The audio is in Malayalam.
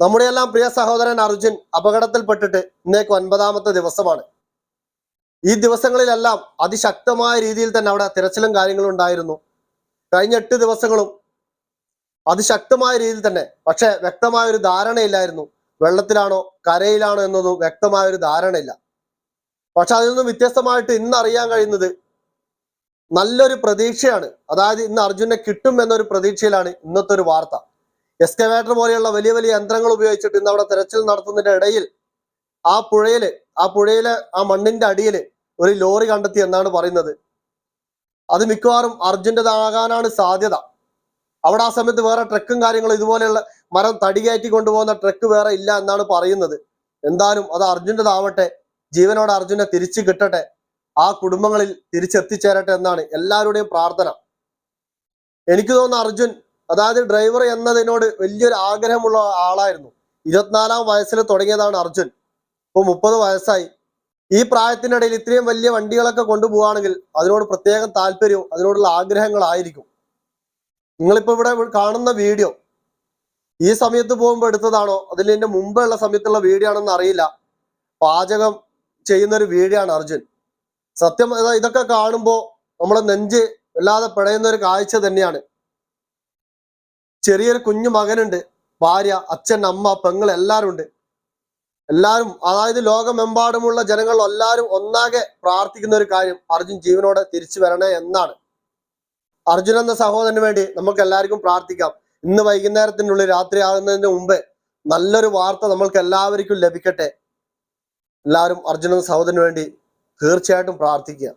നമ്മുടെ എല്ലാം പ്രിയ സഹോദരൻ അർജുൻ അപകടത്തിൽപ്പെട്ടിട്ട് ഇന്നേക്ക് ഒൻപതാമത്തെ ദിവസമാണ്. ഈ ദിവസങ്ങളിലെല്ലാം അതിശക്തമായ രീതിയിൽ തന്നെ അവിടെ തിരച്ചിലും കാര്യങ്ങളും ഉണ്ടായിരുന്നു. കഴിഞ്ഞ എട്ട് ദിവസങ്ങളും അതിശക്തമായ രീതിയിൽ തന്നെ പക്ഷെ വ്യക്തമായ ഒരു ധാരണയില്ലായിരുന്നു. വെള്ളത്തിലാണോ കരയിലാണോ എന്നൊന്നും വ്യക്തമായ ഒരു ധാരണയില്ല. പക്ഷെ അതിൽ നിന്നും വ്യത്യസ്തമായിട്ട് ഇന്ന് അറിയാൻ കഴിയുന്നത് നല്ലൊരു പ്രതീക്ഷയാണ്. അതായത് ഇന്ന് അർജുനെ കിട്ടും എന്നൊരു പ്രതീക്ഷയിലാണ് ഇന്നത്തെ ഒരു വാർത്ത. എക്സ്കവേറ്റർ പോലെയുള്ള വലിയ വലിയ യന്ത്രങ്ങൾ ഉപയോഗിച്ചിട്ട് ഇന്ന് അവിടെ തെരച്ചിൽ നടത്തുന്നതിന്റെ ഇടയിൽ ആ പുഴയിൽ ആ പുഴയിലെ ആ മണ്ണിന്റെ അടിയിൽ ഒരു ലോറി കണ്ടെത്തി എന്നാണ് പറയുന്നത്. അത് മിക്കവാറും അർജുന്റെതാകാനാണ് സാധ്യത. അവിടെ ആ സമയത്ത് വേറെ ട്രക്കും കാര്യങ്ങളും ഇതുപോലെയുള്ള മരം തടി കയറ്റി കൊണ്ടുപോകുന്ന ട്രക്ക് വേറെ ഇല്ല എന്നാണ് പറയുന്നത്. എന്തായാലും അത് അർജുന്റെതാവട്ടെ ജീവനോട് അർജുനെ തിരിച്ചു കിട്ടട്ടെ ആ കുടുംബങ്ങളിൽ തിരിച്ചെത്തിച്ചേരട്ടെ എന്നാണ് എല്ലാവരുടെയും പ്രാർത്ഥന. എനിക്ക് തോന്നുന്നു അർജുൻ അതായത് ഡ്രൈവർ എന്നതിനോട് വലിയൊരു ആഗ്രഹമുള്ള ആളായിരുന്നു. ഇരുപത്തിനാലാം വയസ്സിൽ തുടങ്ങിയതാണ് അർജുൻ. ഇപ്പൊ മുപ്പത് വയസ്സായി. ഈ പ്രായത്തിനിടയിൽ ഇത്രയും വലിയ വണ്ടികളൊക്കെ കൊണ്ടുപോവുകയാണെങ്കിൽ അതിനോട് പ്രത്യേകം താല്പര്യവും അതിനോടുള്ള ആഗ്രഹങ്ങളായിരിക്കും നിങ്ങളിപ്പോ ഇവിടെ കാണുന്ന വീഡിയോ ഈ സമയത്ത് പോകുമ്പോൾ എടുത്തതാണോ? അതിന്റെ മുമ്പുള്ള സമയത്തുള്ള വീഡിയോ ആണെന്ന് അറിയില്ല. പാചകം ചെയ്യുന്ന ഒരു വീഡിയോ ആണ് അർജുൻ. സത്യം ഇതൊക്കെ കാണുമ്പോൾ നമ്മുടെ നെഞ്ച് വല്ലാതെ പിടയുന്ന ഒരു കാഴ്ച തന്നെയാണ്. ചെറിയൊരു കുഞ്ഞു മകനുണ്ട് ഭാര്യ അച്ഛൻ അമ്മ പെങ്ങൾ എല്ലാവരും ഉണ്ട്. എല്ലാവരും അതായത് ലോകമെമ്പാടുമുള്ള ജനങ്ങൾ എല്ലാവരും ഒന്നാകെ പ്രാർത്ഥിക്കുന്ന ഒരു കാര്യം അർജുൻ ജീവനോടെ തിരിച്ചു വരണേ എന്നാണ്. അർജുൻ എന്ന സഹോദരന് വേണ്ടി നമുക്ക് എല്ലാവർക്കും പ്രാർത്ഥിക്കാം. ഇന്ന് വൈകുന്നേരത്തിനുള്ളിൽ രാത്രി ആകുന്നതിന് മുമ്പ് നല്ലൊരു വാർത്ത നമ്മൾക്ക് എല്ലാവർക്കും ലഭിക്കട്ടെ. എല്ലാവരും അർജുനൻ സഹോദരന് വേണ്ടി തീർച്ചയായിട്ടും പ്രാർത്ഥിക്കുക.